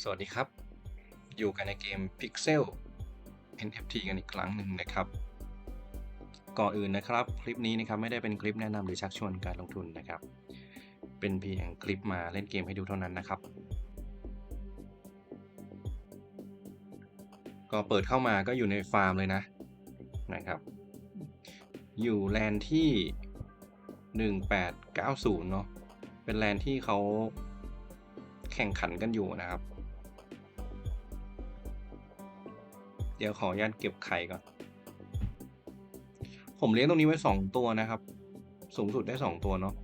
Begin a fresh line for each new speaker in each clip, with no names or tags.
สวัสดีครับ อยู่กันในเกม Pixel NFT กันอีกครั้งหนึ่งนะครับ ก่อนอื่นนะครับ คลิปนี้นะครับไม่ได้เป็นคลิปแนะนำหรือชักชวนการลงทุนนะครับ เป็นเพียงคลิปมาเล่นเกมให้ดูเท่านั้นนะครับ ก็เปิดเข้ามาก็อยู่ในฟาร์มเลยนะนะครับ อยู่แลนด์ที่ 1890 เนาะเป็นแลนด์ที่เขาแข่งขันกันอยู่นะครับ ดี๋ยวขออนุญาตเก็บไข่ก่อน ผมเลี้ยงตรงนี้ไว้สองตัวนะครับ สูงสุดได้สองตัวเนาะ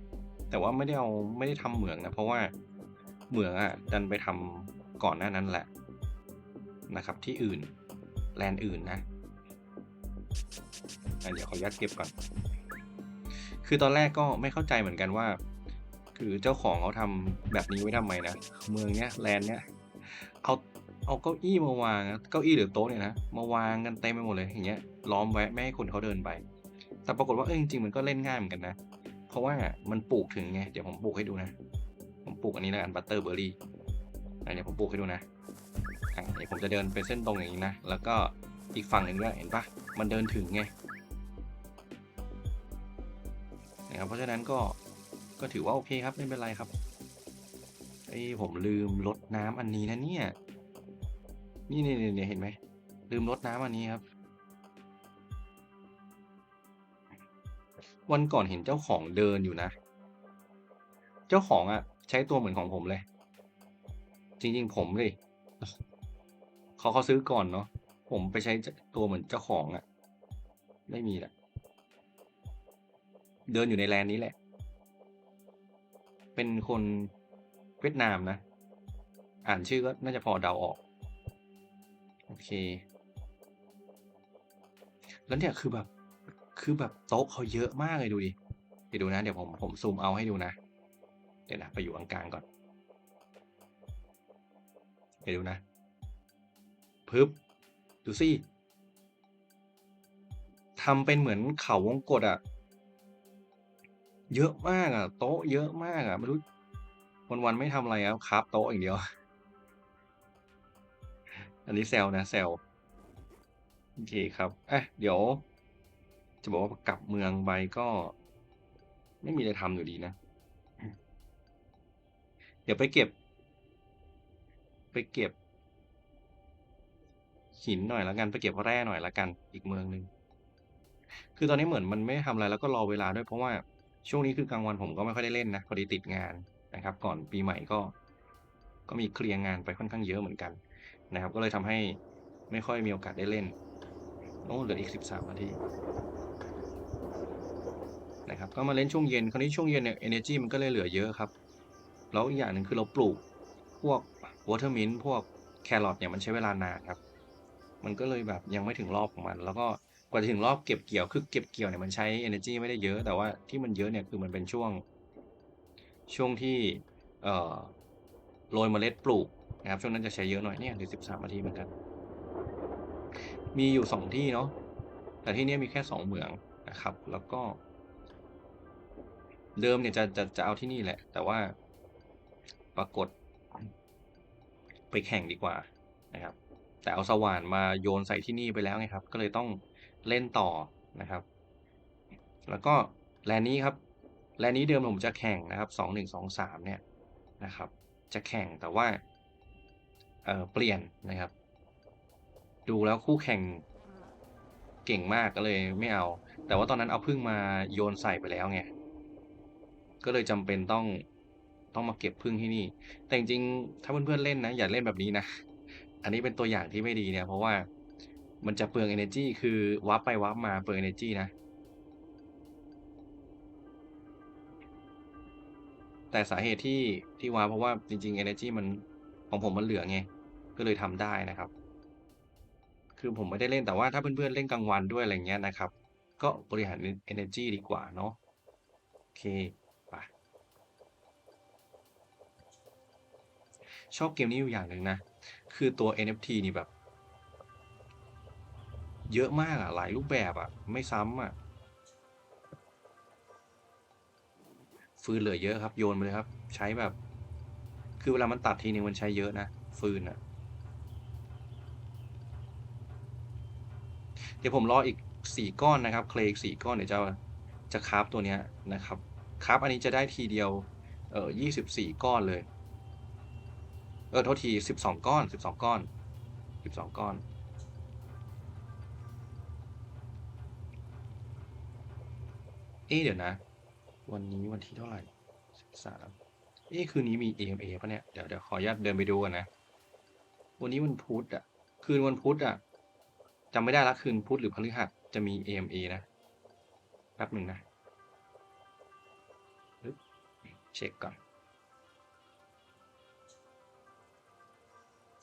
แต่ว่าไม่ได้เอาไม่ได้ทำเหมืองนะ เพราะว่าเหมืองอะดันไปทำก่อนหน้านั้นแหละนะครับ ที่อื่นแลนด์อื่นนะเดี๋ยวขออนุญาตเก็บก่อน คือตอนแรกก็ไม่เข้าใจเหมือนกันว่า คือเจ้าของเขาทำแบบนี้ไว้ทำไมนะ เมืองเนี้ยแลนด์เนี้ย เอาเก้าอี้มาวางอะเก้าอี้หรือโต๊ะเนี่ยนะมาวางกันเต็มไปหมดเลยอย่างเงี้ยล้อมไว้ไม่ให้คนเขาเดินไป แต่ปรากฏว่าเออจริงๆมันก็เล่นง่ายเหมือนกันนะ เพราะว่ามันปลูกถึงไงเดี๋ยวผมปลูกให้ดูนะ ผมปลูกอันนี้แล้วกันบัตเตอร์เบอร์รี่เดี๋ยวผมปลูกให้ดูนะอะเดี๋ยวผมจะเดินเป็นเส้นตรงอย่างนี้นะแล้วก็อีกฝั่งหนึ่งด้วยเห็นปะมันเดินถึงไงนะครับเพราะฉะนั้นก็ก็ถือว่าโอเคครับไม่เป็นไรครับไอ้ผมลืมลดน้ำอันนี้นะเนี่ย นี่นี่นี่เห็นไหมลืมลดน้ำอันนี้ครับ วันก่อนเห็นเจ้าของเดินอยู่นะ เจ้าของอะ่ะ ใช้ตัวเหมือนของผมเลย จริงๆผมเลยเขาเขาซื้อก่อนเนาะผมไปใช้ตัวเหมือนเจ้าของอะ่ะ ไม่มีแหละเดินอยู่ในแลนด์นี้แหละ เป็นคนเวียดนามนะ อ่านชื่อก็น่าจะพอเดาออก โอเค แล้วเนี่ยคือแบบ คือแบบโต๊ะเขาเยอะมากเลยดูดิ เดี๋ยวดูนะ เดี๋ยวผมผมซูมเอาให้ดูนะ เดี๋ยวนะไปอยู่กลางๆก่อน เดี๋ยวดูนะพึบดูสิทำเป็นเหมือนเขาวงกตอะเยอะมากอะโต๊ะเยอะมากอะไม่รู้วันๆไม่ทำอะไรครับครับโต๊ะอย่างเดียว อันนี้แซลนะแซลโอเคครับเอ๊ะเดี๋ยว จะบอกว่ากลับเมืองไปก็ ไม่มีอะไรทำอยู่ดีนะ เดี๋ยวไปเก็บ ไปเก็บ หินหน่อยแล้วกัน ไปเก็บแร่หน่อยแล้วกัน อีกเมืองหนึ่งคือตอนนี้เหมือนมันไม่ทำอะไรแล้วก็รอเวลาด้วยเพราะว่าช่วงนี้คือกลางวันผมก็ไม่ค่อยได้เล่นนะพอดีติดงานนะครับ ก่อนปีใหม่ก็ ก็มีเคลียร์งานไปค่อนข้างเยอะเหมือนกัน นะครับ ก็เลยทำให้ไม่ค่อยมีโอกาสได้เล่นโอ้เหลืออีกสิบสามนาทีนะครับก็มาเล่นช่วงเย็น คราวนี้ช่วงเย็นเนี่ย energy มันก็เลยเหลือเยอะครับ แล้วอีกอย่างหนึ่งคือเราปลูกพวก watermint พวกแครอทเนี่ยมันใช้เวลานานครับ มันก็เลยแบบยังไม่ถึงรอบของมัน แล้วก็กว่าจะถึงรอบเก็บเกี่ยว คือเก็บเกี่ยวเนี่ยมันใช้ energy ไม่ได้เยอะ แต่ว่าที่มันเยอะเนี่ยคือมันเป็นช่วง ช่วงที่เอ่อโรยเมล็ดปลูก นะครับช่วงนั้นจะใช้เยอะหน่อยเนี่ยเหลือสิบสามนาทีเหมือนกัน มีอยู่สองที่เนาะแต่ที่นี้มีแค่สองเหมืองนะครับ แล้วก็ เดิมเนี่ยจะจะจะเอาที่นี่แหละ แต่ว่าปรากฏ ไปแข่งดีกว่านะครับ แต่เอาสว่านมาโยนใส่ที่นี่ไปแล้วไงครับ ก็เลยต้องเล่นต่อนะครับ แล้วก็แลนนี้ครับแลนนี้เดิมผมจะแข่งนะครับสองหนึ่งสองสามเนี่ยนะครับ จะแข่งแต่ว่า เเปลี่ยนนะครับ ดูแล้วคู่แข่งเก่งมากก็เลยไม่เอา แต่ว่าตอนนั้นเอาพึ่งมาโยนใส่ไปแล้วไงก็เลยจำเป็นต้องต้องมาเก็บพึ่งที่นี่ แต่จริงๆถ้าเพื่อนๆเล่นนะอย่าเล่นแบบนี้นะอันนี้เป็นตัวอย่างที่ไม่ดีเนี่ย เพราะว่ามันจะเปลือง energy คือวับไปวับมาเปลือง energy นะ แต่สาเหตุที่ที่ว้าเพราะว่าจริง ๆ energy มัน ของผมมันเหลือไง ก็เลยทำได้นะครับ คือผมไม่ได้เล่นแต่ว่าถ้าเพื่อนๆเล่นกลางวันด้วยอะไรเงี้ยนะครับ ก็บริหาร energy ดีกว่าเนาะโอเคไปชอบเกมนี้อยู่อย่างหนึ่งนะ คือตัว NFT นี่แบบ เยอะมากอะหลายรูปแบบอะไม่ซ้ำอะฟืนเหลือเยอะครับ โยนไปเลยครับ ใช้แบบ คือเวลามันตัดทีนึงมันใช้เยอะนะ ฟืนอะเดี๋ยวผมรออีกสี่ก้อนนะครับ เคลอีกสี่ก้อนเดี๋ยวจะจะคราฟตัวเนี้ยนะครับคราฟอันนี้จะได้ทีเดียวเออยี่สิบสี่ก้อนเลย เออโทษทีสิบสองก้อนสิบสองก้อนสิบสองก้อนเอ๊ะเดี๋ยวนะ วันนี้วันที่เท่าไหร่สิบสาม เอ๊ะคืนนี้มี AMA ปะเนี่ย เดี๋ยวเดี๋ยวขออนุญาตเดินไปดูกันนะ วันนี้วันพุธอะ คืนวันพุธอะจำไม่ได้ละคืนพุธหรือพฤหัสจะมี AMA นะแป๊บหนึ่งนะเช็คก่อน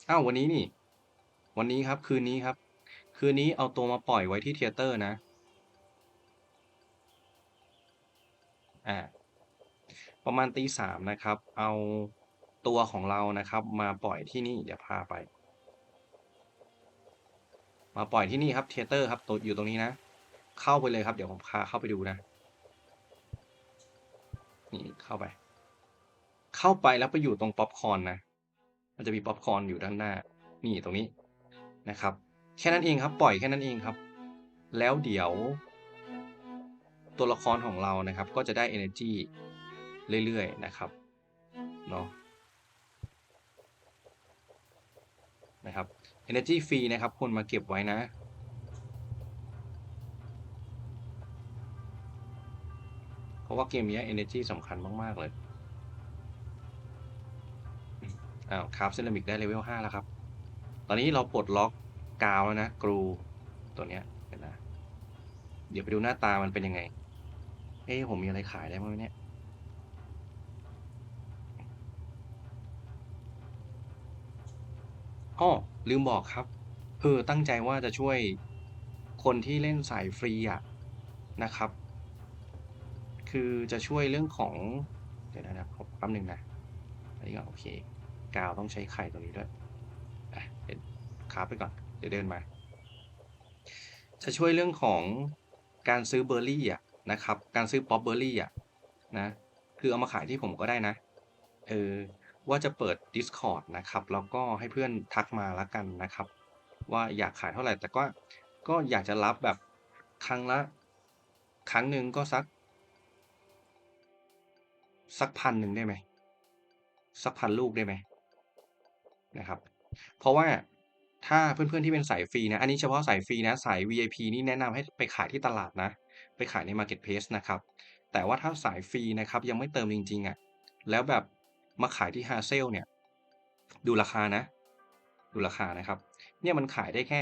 อ้าววันนี้นี่ วันนี้ครับ คืนนี้ครับ คืนนี้เอาตัวมาปล่อยไว้ที่เทเตอร์นะ อ่า ประมาณตีสามนะครับ เอาตัวของเรานะครับ มาปล่อยที่นี่เดี๋ยวพาไป มาปล่อยที่นี่ครับเทเตอร์ครับตัวอยู่ตรงนี้นะ เข้าไปเลยครับเดี๋ยวผมพาเข้าไปดูนะ นี่เข้าไป เข้าไปแล้วไปอยู่ตรงป๊อปคอนนะมันจะมีป๊อปคอนอยู่ด้านหน้า นี่ตรงนี้นะครับ แค่นั้นเองครับ ปล่อยแค่นั้นเองครับ แล้วเดี๋ยว ตัวละครของเรานะครับ ก็จะได้ energy เรื่อยๆนะครับเนาะนะครับ energy ฟรีนะครับคนมาเก็บไว้นะเพราะว่าเกมนี้ energy สำคัญมาก ๆ เลยอ้าวคราฟเซรามิกได้เลเวล 5 แล้วครับ ตอนนี้เราปลดล็อกกาวแล้วนะ กรูตัวเนี้ยเดี๋ยวนะ เดี๋ยวไปดูหน้าตามันเป็นยังไง เอ้ผมมีอะไรขายได้บ้างไหมเนี่ย อ้อลืมบอกครับเออตั้งใจว่าจะช่วยคนที่เล่นสายฟรีอะนะครับ คือจะช่วยเรื่องของ เดี๋ยวนะผมแป๊บหนึ่งนะ อันนี้ก็โอเค กาวต้องใช้ไข่ตัวนี้ด้วยอะเดี๋ยวคาบไปก่อน เดี๋ยวเดินมา จะช่วยเรื่องของการซื้อเบอร์รี่อะนะครับ การซื้อป๊อปเบอร์รี่อะนะ คือเอามาขายที่ผมก็ได้นะ เออ ว่าจะเปิด Discord นะครับ แล้วก็ให้เพื่อนทักมาแล้วกันนะครับ ว่าอยากขายเท่าไหร่ แต่ก็ก็อยากจะรับแบบครั้งละ ครั้งหนึ่งก็สัก สักพันหนึ่งได้ไหมสักพันลูกได้ไหมนะครับ เพราะว่าถ้าเพื่อนๆที่เป็นสายฟรีนะ อันนี้เฉพาะสายฟรีนะ สาย VIP นี่แนะนำให้ไปขายที่ตลาดนะ ไปขายใน Marketplace นะครับ แต่ว่าถ้าสายฟรีนะครับ ยังไม่เติมจริงๆอะ่ะ แล้วแบบ มาขายที่ h a เซลเนี่ย ดูราคานะ ดูราคานะครับ เนี่ยมันขายได้แค่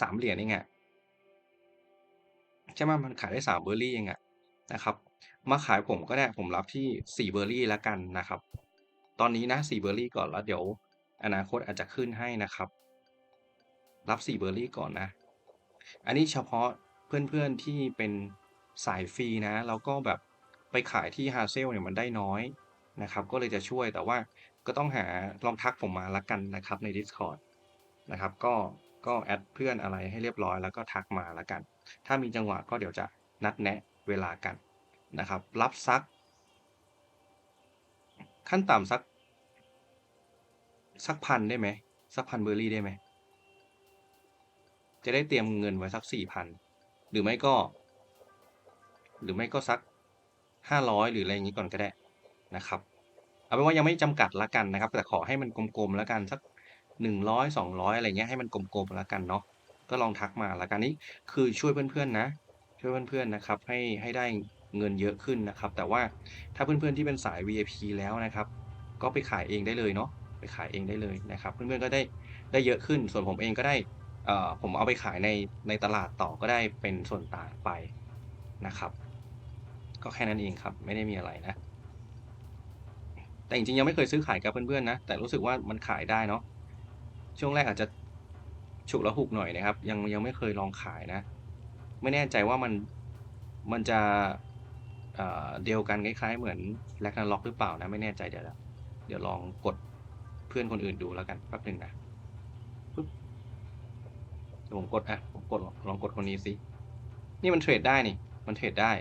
สามเหรียญเองอะใช่ไหมมันขายได้สามเบอร์รี่เองอะนะครับ มาขายผมก็ได้ผมรับที่สี่เบอร์รี่แล้วกันนะครับ ตอนนี้นะสี่เบอร์รี่ก่อนแล้วเดี๋ยว อนาคตอาจจะขึ้นให้นะครับ รับสี่เบอร์รี่ก่อนนะ อันนี้เฉพาะเพื่อนๆที่เป็นสายฟรีนะ แล้วก็แบบไปขายที่ฮาเซลเนี่ยมันได้น้อย นะครับ ก็เลยจะช่วยแต่ว่าก็ต้องหาลองทักผมมาละกันนะครับใน Discord นะครับ ก็ก็แอดเพื่อนอะไรให้เรียบร้อยแล้วก็ทักมาละกัน ถ้ามีจังหวะก็เดี๋ยวจะนัดแนะเวลากันนะครับ รับซัก ขั้นต่ำสัก สักพันได้ไหมสักพันเบอร์รี่ได้ไหมจะได้เตรียมเงินไว้สักสี่พันหรือไม่ก็ หรือไม่ก็สักห้าร้อยหรืออะไรอย่างนี้ก่อนก็ได้ นะครับ เอาเป็นว่ายังไม่จำกัดละกันนะครับ แต่ขอให้มันกลมๆแล้วกันสักหนึ่งร้อยสองร้อยอะไรเงี้ยให้มันกลมๆแล้วกันเนาะก็ลองทักมาละกันนี่คือช่วยเพื่อนๆนะ ช่วยเพื่อนๆนะครับ ให้ให้ได้เงินเยอะขึ้นนะครับ แต่ว่าถ้าเพื่อนๆที่เป็นสาย VIP แล้วนะครับ ก็ไปขายเองได้เลยเนาะไปขายเองได้เลยนะครับ เพื่อนๆก็ได้ได้เยอะขึ้น ส่วนผมเองก็ได้เอ่อผมเอาไปขายในในตลาดต่อก็ได้เป็นส่วนต่างไปนะครับ ก็แค่นั้นเองครับไม่ได้มีอะไรนะ แต่จริงๆยังไม่เคยซื้อขายกับเพื่อนๆนะ แต่รู้สึกว่ามันขายได้เนาะ ช่วงแรกอาจจะฉุกละหุกหน่อยนะครับ ยังยังไม่เคยลองขายนะ ไม่แน่ใจว่ามันมันจะเเดียวกันคล้ายๆ เหมือนแลกนาล็อกหรือเปล่านะ ไม่แน่ใจเดี๋ยวนะเดี๋ยวลองกดเพื่อนคนอื่นดูแล้วกันแป๊บหนึ่งนะปึ๊บเดี๋ยวผมกดอะผมกดลองกดคนนี้สิ นี่มันเทรดได้นี่ มันเทรดได้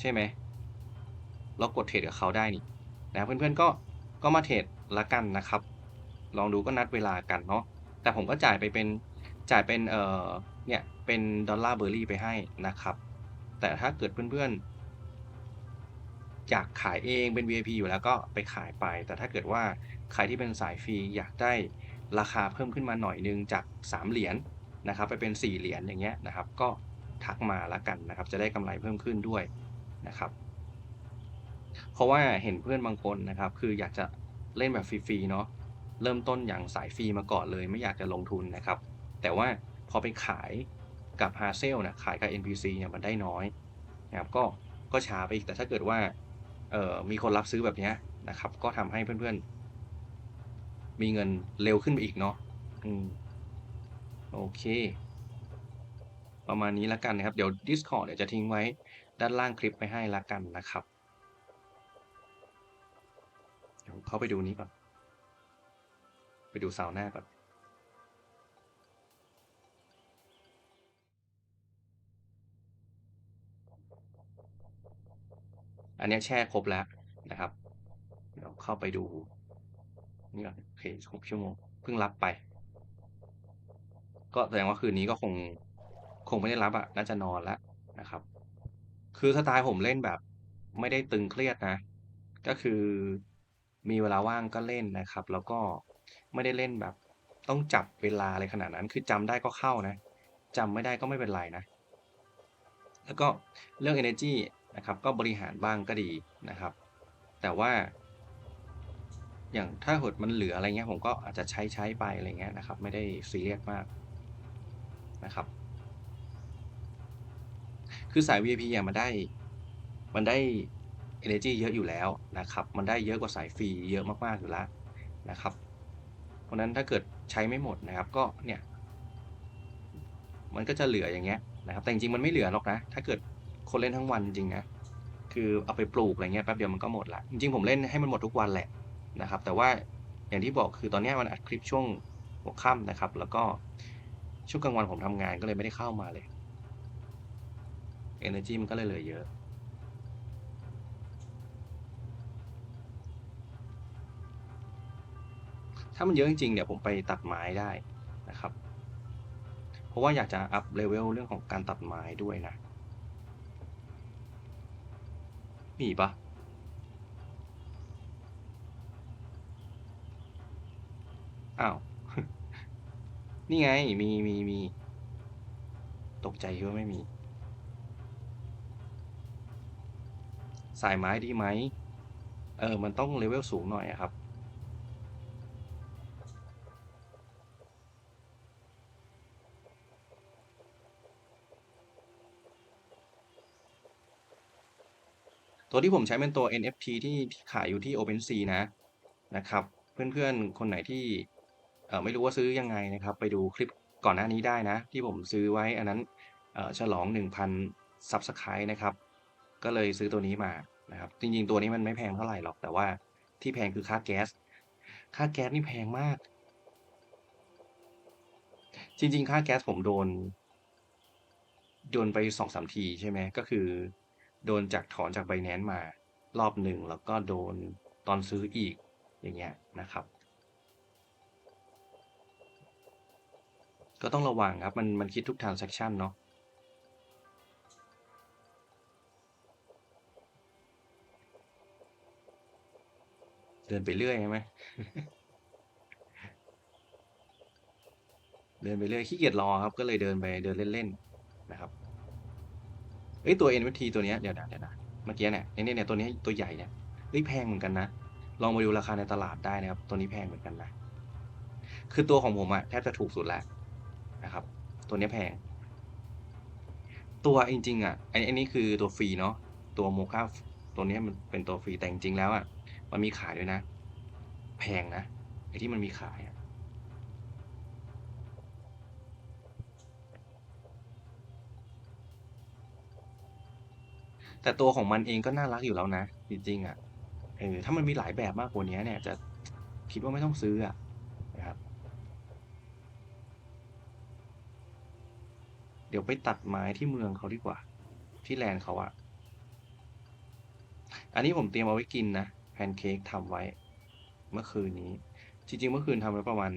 ใช่ไหมเรากดเทรดกับเขาได้นี่ นะเพื่อนๆก็ก็มาเทรดละกันนะครับ ลองดูก็นัดเวลากันเนาะแต่ผมก็จ่ายไปเป็นจ่ายเป็นเอ่อเนี่ยเป็นดอลลาร์เบอร์รี่ไปให้นะครับ แต่ถ้าเกิดเพื่อนๆอยากขายเองเป็น VIP อยู่แล้วก็ไปขายไป แต่ถ้าเกิดว่าใครที่เป็นสายฟรีอยากได้ราคาเพิ่มขึ้นมาหน่อยนึงจาก 3 เหรียญนะครับ ไปเป็น 4 เหรียญอย่างเงี้ยนะครับ ก็ทักมาล้วกันนะครับ จะได้กำไรเพิ่มขึ้นด้วยนะครับ เพราะว่าเห็นเพื่อนบางคนนะครับ คืออยากจะเล่นแบบฟรีๆเนาะเริ่มต้นอย่างสายฟรีมาก่อนเลย ไม่อยากจะลงทุนนะครับ แต่ว่าพอไปขายกับฮาเซลนะขายกับ NPC เนี่ยมันได้น้อยนะครับก็ก็ช้าไปอีกแต่ถ้าเกิดว่าเอ่อมีคนรับซื้อแบบนี้นะครับ ก็ทำให้เพื่อนๆ มีเงินเร็วขึ้นไปอีกเนาะอืมโอเค ประมาณนี้แล้วกันนะครับ เดี๋ยว Discord เดี๋ยวจะทิ้งไว้ด้านล่างคลิปไปให้ละกันนะครับ ดี๋ยวเข้าไปดูนี้ก่อน ไปดูซาวน่าก่อน อันนี้แช่ครบแล้วนะครับ เดี๋ยวเข้าไปดูนี่ก่อนโอเคหกชั่วโมงเพิ่งรับไป ก็แสดงว่าคืนนี้ก็คงคงไม่ได้รับอะน่าจะนอนแล้วนะครับ คือสไตล์ผมเล่นแบบ ไม่ได้ตึงเครียดนะ ก็คือ มีเวลาว่างก็เล่นนะครับ แล้วก็ไม่ได้เล่นแบบ ต้องจับเวลาอะไรขนาดนั้น คือจำได้ก็เข้านะจำไม่ได้ก็ไม่เป็นไรนะ แล้วก็เรื่อง energy นะครับ ก็บริหารบ้างก็ดีนะครับ แต่ว่า อย่างถ้าหดมันเหลืออะไรเงี้ยผมก็อาจจะใช้ใช้ไปอะไรเงี้ยนะครับ ไม่ได้ซีเรียสมากนะครับ คือสาย VIP อะมันได้ มันได้ energy เยอะอยู่แล้วนะครับ มันได้เยอะกว่าสายฟรีเยอะมากๆอยู่แล้วนะครับ เพราะนั้นถ้าเกิดใช้ไม่หมดนะครับก็เนี่ยมันก็จะเหลืออย่างเงี้ยนะครับ แต่จริงๆมันไม่เหลือหรอกนะ ถ้าเกิดคนเล่นทั้งวันจริงนะคือเอาไปปลูกอะไรเงี้ยแป๊บเดียวมันก็หมดละจริงๆผมเล่นให้มันหมดทุกวันแหละนะครับ แต่ว่าอย่างที่บอกคือตอนนี้มันอัดคลิปช่วงหัวค่ำนะครับ แล้วก็ช่วงกลางวันผมทำงานก็เลยไม่ได้เข้ามาเลย energy มันก็เลยเหลือเยอะ ถ้ามันเยอะจริงๆเดี๋ยวผมไปตัดไม้ได้นะครับ เพราะว่าอยากจะอัพเลเวลเรื่องของการตัดไม้ด้วยนะ มีปะอ้าว นี่ไง มีมีมี ตกใจว่าไม่มี สายไม้ดีไหม เออ มันต้องเลเวลสูงหน่อยครับ ตัวที่ผมใช้เป็นตัว NFT ที่ที่ขายอยู่ที่ OpenSea นะนะครับ เพื่อนๆ คนไหนที่ไม่รู้ว่าซื้อยังไงนะครับ ไปดูคลิปก่อนหน้านี้ได้นะ ที่ผมซื้อไว้อันนั้นเอ่อฉลอง 1,000 Subscribe นะครับ ก็เลยซื้อตัวนี้มานะครับ จริงๆ ตัวนี้มันไม่แพงเท่าไหร่หรอก แต่ว่าที่แพงคือค่าแก๊ส ค่าแก๊สนี่แพงมาก จริง ๆ ค่าแก๊สผมโดนโดนไปสองสามทีใช่ไหมก็คือ โดนจากถอนจาก Binance มารอบหนึ่งแล้วก็โดนตอนซื้ออีกอย่างเงี้ยนะครับ ก็ต้องระวังครับ มันมันคิดทุก transaction เนาะเดินไปเรื่อยใช่ไหมเดินไปเรื่อยขี้เกียจรอครับ ก็เลยเดินไปเดินเล่นๆนะครับ อ้ยตัว NFT ตัวเนี้ยเดี๋ยวนะเดี๋ยวนะเมื่อกี้เนี่ยเนี่ยเนี่ยตัวนี้ตัวใหญ่เนี่ยเฮ้ยแพงเหมือนกันนะ ลองมาดูราคาในตลาดได้นะครับ ตัวนี้แพงเหมือนกันนะคือตัวของผมอะแทบจะถูกสุดแล้วนะครับ ตัวนี้แพง ตัวจริงๆอะไอ้ไอ้นี่คือตัวฟรีเนาะตัวโมคาตัวนี้มันเป็นตัวฟรีแต่จริงๆแล้วอะมันมีขายด้วยนะ แพงนะไอ้ที่มันมีขายอะ แต่ตัวของมันเองก็น่ารักอยู่แล้วนะ จริงๆอะเออถ้ามันมีหลายแบบมากกว่านี้เนี่ย จะคิดว่าไม่ต้องซื้ออะนะครับ เดี๋ยวไปตัดไม้ที่เมืองเขาดีกว่า ที่แลนเขาอะอันนี้ผมเตรียมเอาไว้กินนะแพนเค้กทำไว้ เมื่อคืนนี้ จริง ๆ เมื่อคืนทำไปประมาณ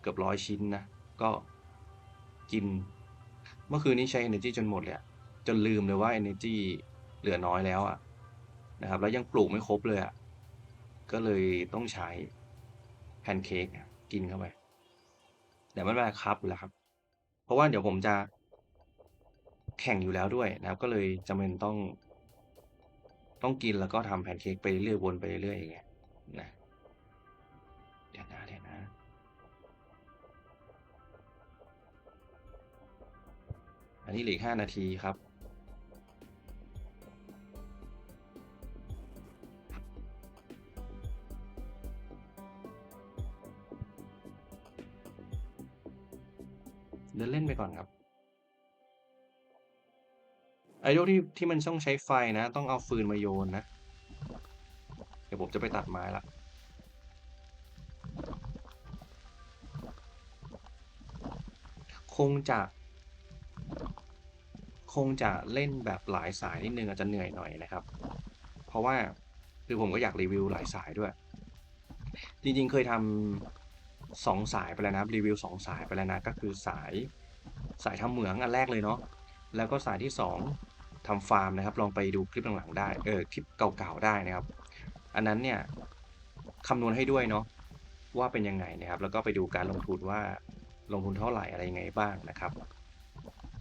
เกือบร้อยชิ้นนะ ก็กิน เมื่อคืนนี้ใช้ energy จนหมดเลยจนลืมเลยว่า energy เหลือน้อยแล้วอะนะครับ แล้วยังปลูกไม่ครบเลยอะก็เลยต้องใช้แพนเค้กกินเข้าไปแต่ไม่เป็นไรครับอยู่แล้วครับ เพราะว่าเดี๋ยวผมจะแข่งอยู่แล้วด้วยนะครับ ก็เลยจำเป็นต้อง ต้องกินแล้วก็ทำแพนเค้กไปเรื่อยวนไปเรื่อยอย่างเงี้ยนะเดี๋ยวนะเดี๋ยวนะอันนี้เหลือห้านาทีครับ เดินเล่นไปก่อนครับไอ้พวกที่ที่มันต้องใช้ไฟนะ ต้องเอาฟืนมาโยนนะ เดี๋ยวผมจะไปตัดไม้ละคงจะ คงจะเล่นแบบหลายสายนิดนึงอาจจะเหนื่อยหน่อยนะครับ เพราะว่าคือผมก็อยากรีวิวหลายสายด้วย จริงๆเคยทำ สองสายไปแล้วนะครับรีวิวสองสายไปแล้วนะก็คือสายสายทำเหมืองอันแรกเลยเนาะแล้วก็สายที่สองทำฟาร์มนะครับลองไปดูคลิปหลังๆได้เออคลิปเก่าๆได้นะครับ อันนั้นเนี่ยคำนวณให้ด้วยเนาะว่าเป็นยังไงนะครับ แล้วก็ไปดูการลงทุนว่าลงทุนเท่าไหร่อะไรยังไงบ้างนะครับ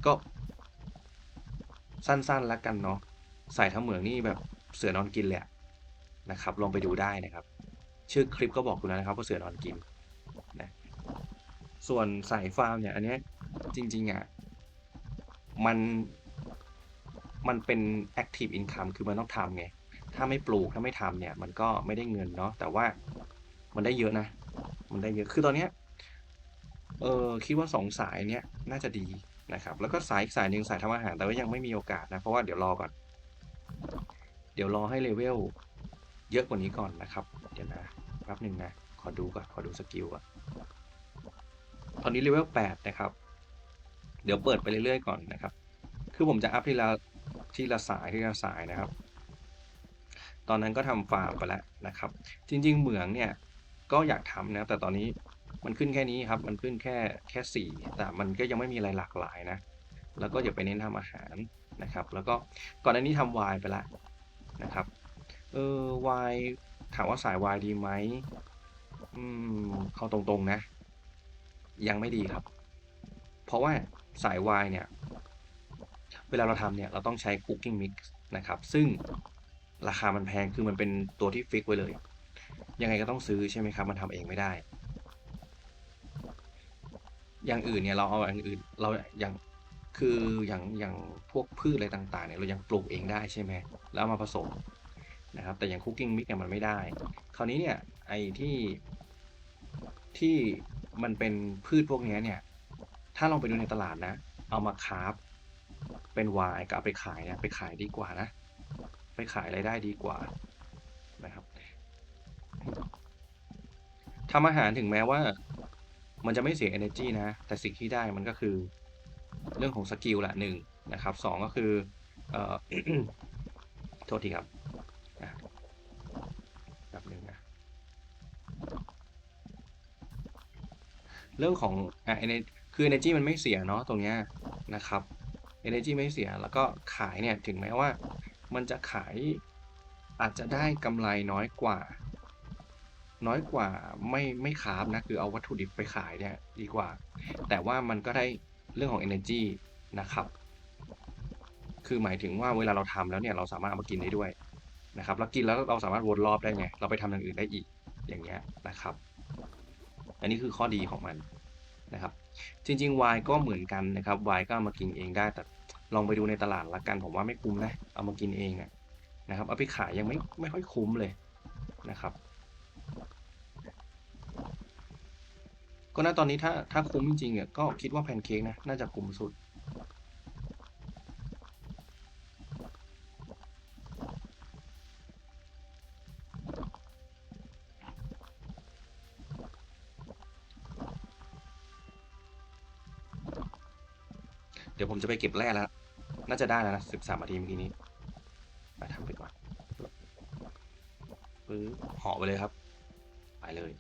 ก็ สั้นๆแล้วกันเนาะสายทำเหมืองนี่แบบเสือนอนกินเละนะครับ ลองไปดูได้นะครับ ชื่อคลิปก็บอกคุณแล้วนะครับว่าเสือนอนกิน ส่วนสายฟาร์มเนี่ย อันนี้จริง ๆ อะ มัน มันเป็น active income คือมันต้องทำไง ถ้าไม่ปลูกถ้าไม่ทำเนี่ย มันก็ไม่ได้เงินเนาะ แต่ว่ามันได้เยอะนะ มันได้เยอะ คือตอนเนี้ย เออคิดว่าสองสายเนี้ยน่าจะดีนะครับ แล้วก็สายอีกสายหนึ่งสายทำอาหาร แต่ว่ายังไม่มีโอกาสนะ เพราะว่าเดี๋ยวรอก่อน เดี๋ยวรอให้เลเวลเยอะกว่านี้ก่อนนะครับ เดี๋ยวนะแป๊บหนึ่งนะ ขอดูก่อน ขอดูสกิลก่อน ตอนนี้เลเวลแปดนะครับ เดี๋ยวเปิดไปเรื่อยๆก่อนนะครับ คือผมจะอัพทีละทีละสายทีละสายนะครับ ตอนนั้นก็ทำฟาร์มไปแล้วนะครับ จริง ๆ เหมืองเนี่ยก็อยากทำนะแต่ตอนนี้มันขึ้นแค่นี้ครับ มันขึ้นแค่แค่สี่แต่มันก็ยังไม่มีอะไรหลากหลายนะ แล้วก็อย่าไปเน้นทำอาหารนะครับ แล้วก็ก่อนหน้านี้ทำวายไปแล้วนะครับ เออวายถามว่าสายวายดีไหมอืม เข้าตรงๆนะ ยังไม่ดีครับ เพราะว่าสายวายเนี่ย เวลาเราทำเนี่ย เราต้องใช้ cooking mix นะครับ ซึ่งราคามันแพงคือมันเป็นตัวที่ฟิกไว้เลย ยังไงก็ต้องซื้อใช่ไหมครับ มันทำเองไม่ได้ อย่างอื่นเนี่ยเราเอาอย่างอื่นเราอย่างคืออย่างอย่างพวกพืชอะไรต่างๆเนี่ยเรายังปลูกเองได้ใช่ไหมแล้วมาผสมนะครับ แต่อย่าง cooking mix เนี่ยมันไม่ได้ คราวนี้เนี่ยไอ้ที่ที่ มันเป็นพืชพวกนี้เนี่ย ถ้าลองไปดูในตลาดนะ เอามาคราฟเป็นวน์กับเอาไปขายเนี่ยไปขายดีกว่านะ ไปขายรายได้ดีกว่านะครับทำอาหารถึงแม้ว่า มันจะไม่เสีย energy นะ แต่สิ่งที่ได้มันก็คือเรื่องของสกิลละหนึ่งนะครับสองก็คือ เอ่อ โทษทีครับ รื่องของอะ ener- คือ energy มันไม่เสียเนาะตรงเนี้ยนะครับ energy ไม่เสียแล้วก็ขายเนี่ยถึงแม้ว่า มันจะขายอาจจะได้กำไรน้อยกว่า น้อยกว่าไม่ไม่คาฟนะคือเอาวัตถุดิบไปขายเนี่ยดีกว่า แต่ว่ามันก็ได้เรื่องของ energy นะครับ คือหมายถึงว่าเวลาเราทำแล้วเนี่ยเราสามารถเอามากินได้ด้วยนะครับแล้วกินแล้วเราสามารถวนรอบได้ไง เราไปทำอย่างอื่นได้อีกอย่างเงี้ยนะครับ อันนี้คือข้อดีของมันนะครับ จริงๆวายก็เหมือนกันนะครับวายก็เอามากินเองได้แต่ลองไปดูในตลาดละกันผมว่าไม่คุ้มนะเอามากินเองอะนะครับเอาไปขายยังไม่ไม่ค่อยคุ้มเลยนะครับ ก็ณตอนนี้ถ้าถ้าคุ้มจริงๆอะก็คิดว่าแพนเค้กนะน่าจะคุ้มสุด จะไปเก็บแร่แล้ว น่าจะได้แล้วนะสิบสามนาทีเมื่อกี้นี้ไปทำไปก่อนปื้อห่อไปเลยครับ ไปเลย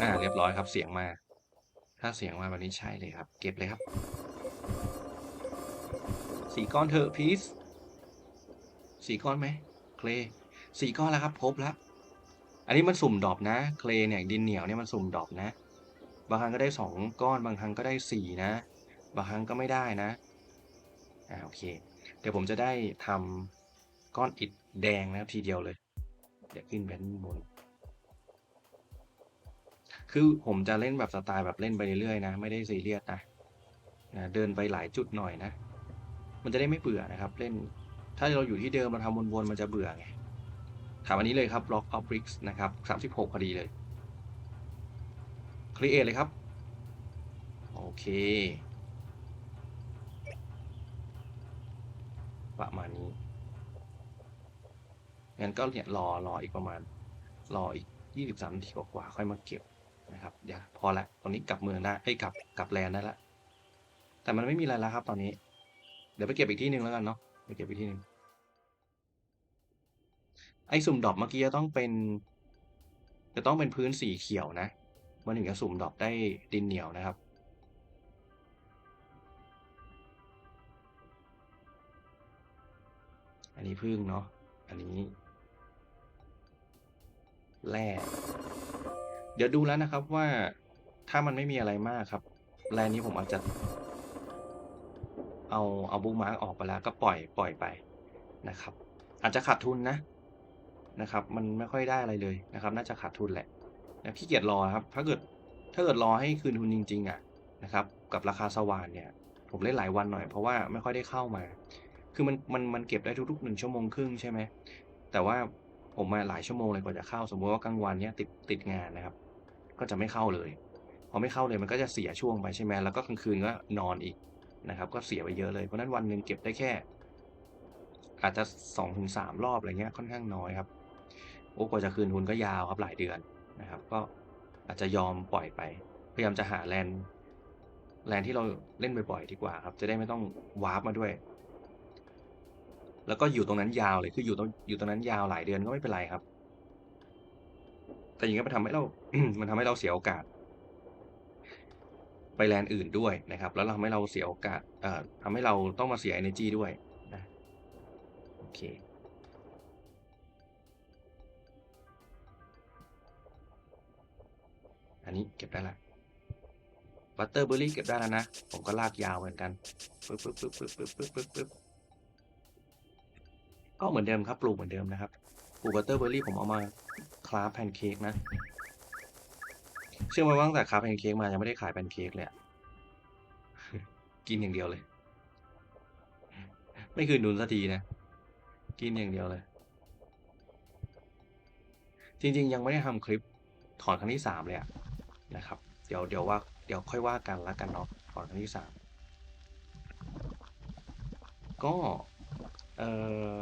อ่าเรียบร้อยครับเสียงมา ถ้าเสียงมาแบบนี้ใช่เลยครับ เก็บเลยครับสี่ก้อนเถอะพีซสี่ก้อนไหมเคลสี่ก้อนแล้วครับครบแล้ว อันนี้มันสุ่มดอปนะ เคลเนี่ยดินเหนียวเนี่ยมันสุ่มดอปนะ บางครั้งก็ได้สองก้อน บางครั้งก็ได้สี่นะ บางครั้งก็ไม่ได้นะ อ่าโอเค เดี๋ยวผมจะได้ทำก้อนอิฐแดงนะครับทีเดียวเลย เดี๋ยวขึ้นไปด้านบน คือผมจะเล่นแบบสไตล์แบบเล่นไปเรื่อยๆนะ ไม่ได้ซีเรียสนะนะเดินไปหลายจุดหน่อยนะ มันจะได้ไม่เบื่อนะครับ เล่น ถ้าเราอยู่ที่เดิมมาทำวนๆมันจะเบื่อไงถามอันนี้เลยครับ Block of Bricks นะครับ 36พอดีเลย Create เลยครับ โอเค ประมาณนี้งั้นก็เนี่ยรอรออีกประมาณ รออีกยี่สิบสามนาทีกว่าๆค่อยมาเก็บนะครับเดี๋ยวพอละตอนนี้กลับเมืองได้เอ้ยกลับกลับแลนได้ละแต่มันไม่มีอะไรแล้วครับ ตอนนี้ เดี๋ยวไปเก็บอีกที่หนึ่งแล้วกันเนาะไปเก็บอีกที่หนึ่งไอ้สุ่มดรอปเมื่อกี้จะต้องเป็น จะต้องเป็นพื้นสีเขียวนะ มันถึงจะสุ่มดอปได้ดินเหนียวนะครับ อันนี้พึ่งเนาะ อันนี้แร่เดี๋ยวดูแล้วนะครับว่าถ้ามันไม่มีอะไรมากครับแร่นี้ผมอาจจะ เอาเอาบุ๊กมาร์กออกไปแล้วก็ปล่อยปล่อยไปนะครับ อาจจะขาดทุนนะนะครับ มันไม่ค่อยได้อะไรเลยนะครับ น่าจะขาดทุนแหละ นะขี้เกียจรอครับ ถ้าเกิดถ้าเกิดรอให้คืนทุนจริง ๆ อะนะครับ กับราคาสว่านเนี่ย ผมเล่นหลายวันหน่อยเพราะว่าไม่ค่อยได้เข้ามา คือมันมันมันเก็บได้ทุกๆหนึ่งชั่วโมงครึ่งใช่ไหมแต่ว่าผมมาหลายชั่วโมงเลยกว่าจะเข้า สมมติว่ากลางวันเนี้ยติดติดงานนะครับ ก็จะไม่เข้าเลย พอไม่เข้าเลยมันก็จะเสียช่วงไปใช่ไหมแล้วก็กลางคืนก็นอนอีกนะครับ ก็เสียไปเยอะเลยเพราะฉะนั้นวันหนึ่งเก็บได้แค่ อาจจะสองถึงสามรอบอะไรเงี้ยค่อนข้างน้อยครับโอ้กว่าจะคืนทุนก็ยาวครับหลายเดือน นะครับ ก็อาจจะยอมปล่อยไป พยายามจะหาแลนด์แลนด์ที่เราเล่นบ่อยๆดีกว่าครับ จะได้ไม่ต้องวาร์ปมาด้วย แล้วก็อยู่ตรงนั้นยาวเลยคืออยู่ตรงอยู่ตรงนั้นยาวหลายเดือนก็ไม่เป็นไรครับ แต่อย่างนี้มันทำให้เรา มันทำให้เราเสียโอกาส ไปแลนด์อื่นด้วยนะครับ แล้วทำให้เราเสียโอกาสเอ่อทำให้เราต้องมาเสีย energy ด้วยนะโอเค อันนี้เก็บได้ละบัตเตอร์เบอร์รี่เก็บได้แล้วนะ ผมก็ลากยาวเหมือนกันปึ๊บปึ๊บปึ๊บปึ๊บปึ๊บปึ๊บปึ๊บปึ๊บก็เหมือนเดิมครับ ปลูกเหมือนเดิมนะครับปลูกบัตเตอร์เบอร์รี่ผมเอามาคราฟแพนเค้กนะ เชื่อไหมว่าตั้งแต่คราฟแพนเค้กมายังไม่ได้ขายแพนเค้กเลยกินอย่างเดียวเลย ไม่คืนดุลสักทีนะ กินอย่างเดียวเลย จริง ๆ ยังไม่ได้ทำคลิปถอนครั้งที่สามเลยอะ นะครับ เดี๋ยวเดี๋ยวว่าเดี๋ยวค่อยว่ากันล้วกันเนาะถอนครั้งที่สามก็เออ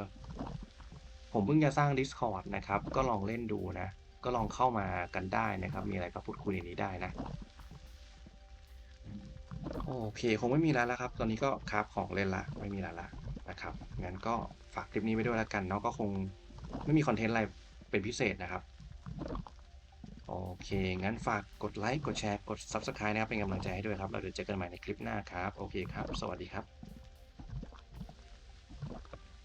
ผมเพิ่งจะสร้าง Discord นะครับ ก็ลองเล่นดูนะ ก็ลองเข้ามากันได้นะครับ มีอะไรก็พูดคุยในนี้ได้นะ โอเค คงไม่มีแล้วละครับ ตอนนี้ก็คราฟของเล่นละ ไม่มีแล้วละนะครับ งั้นก็ฝากคลิปนี้ไว้ด้วยแล้วกันเนาะ ก็คงไม่มีคอนเทนต์อะไรเป็นพิเศษนะครับ โอเค งั้นฝากกดไลค์ กดแชร์ กด Subscribe นะครับ เป็นกำลังใจให้ด้วยครับ เราเดี๋ยวเจอกันใหม่ในคลิปหน้าครับ โอเคครับ สวัสดีครับ